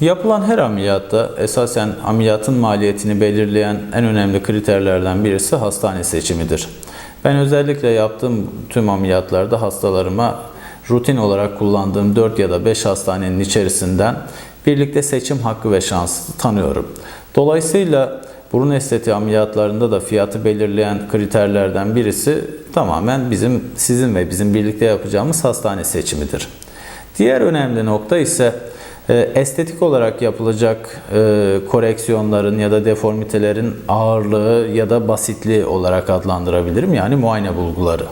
Yapılan her ameliyatta esasen ameliyatın maliyetini belirleyen en önemli kriterlerden birisi hastane seçimidir. Ben özellikle yaptığım tüm ameliyatlarda hastalarıma rutin olarak kullandığım 4 ya da 5 hastanenin içerisinden birlikte seçim hakkı ve şansı tanıyorum. Dolayısıyla burun estetiği ameliyatlarında da fiyatı belirleyen kriterlerden birisi tamamen bizim sizin ve bizim birlikte yapacağımız hastane seçimidir. Diğer önemli nokta ise estetik olarak yapılacak e, koreksiyonların ya da deformitelerin ağırlığı ya da basitliği olarak adlandırabilirim. Yani muayene bulguları.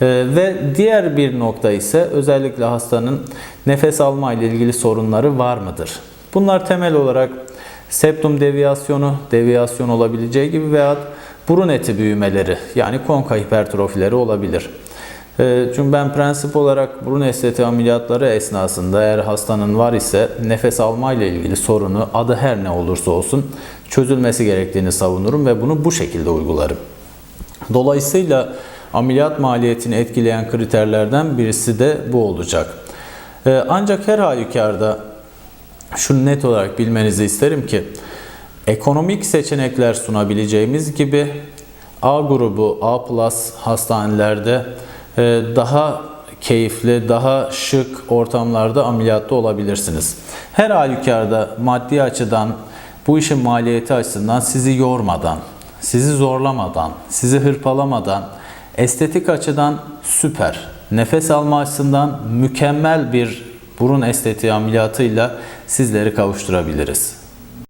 E, Ve diğer bir nokta ise özellikle hastanın nefes alma ile ilgili sorunları var mıdır? Bunlar temel olarak septum deviyasyonu, deviyasyon olabileceği gibi veya burun eti büyümeleri yani konka hipertrofileri olabilir. Ee, Çünkü ben prensip olarak burun estetiği ameliyatları esnasında eğer hastanın var ise nefes alma ile ilgili sorunu adı her ne olursa olsun çözülmesi gerektiğini savunurum ve bunu bu şekilde uygularım. Dolayısıyla ameliyat maliyetini etkileyen kriterlerden birisi de bu olacak. Ee, Ancak her halükarda şunu net olarak bilmenizi isterim ki ekonomik seçenekler sunabileceğimiz gibi A grubu, A plus hastanelerde daha keyifli, daha şık ortamlarda ameliyatta olabilirsiniz. Her halükarda maddi açıdan bu işin maliyeti açısından sizi yormadan, sizi zorlamadan, sizi hırpalamadan estetik açıdan süper, nefes alma açısından mükemmel bir burun estetiği ameliyatıyla sizleri kavuşturabiliriz.